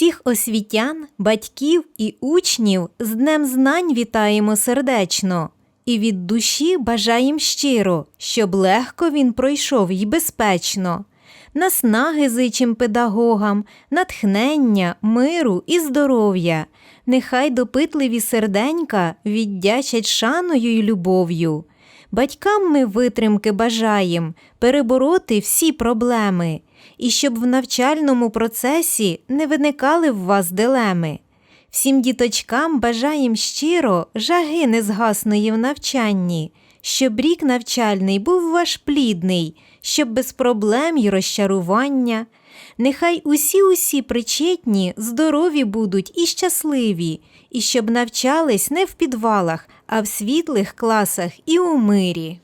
Всіх освітян, батьків і учнів з Днем Знань вітаємо сердечно і від душі бажаєм щиро, щоб легко він пройшов й безпечно. Наснаги зичим педагогам, натхнення, миру і здоров'я. Нехай допитливі серденька віддячать шаною й любов'ю. Батькам ми витримки бажаєм перебороти всі проблеми, і щоб в навчальному процесі не виникали в вас дилеми. Всім діточкам бажаєм щиро жаги незгасної в навчанні, щоб рік навчальний був ваш плідний, щоб без проблем й розчарування. Нехай усі усі причетні здорові будуть і щасливі, і щоб навчались не в підвалах, а в світлих класах і у мирі.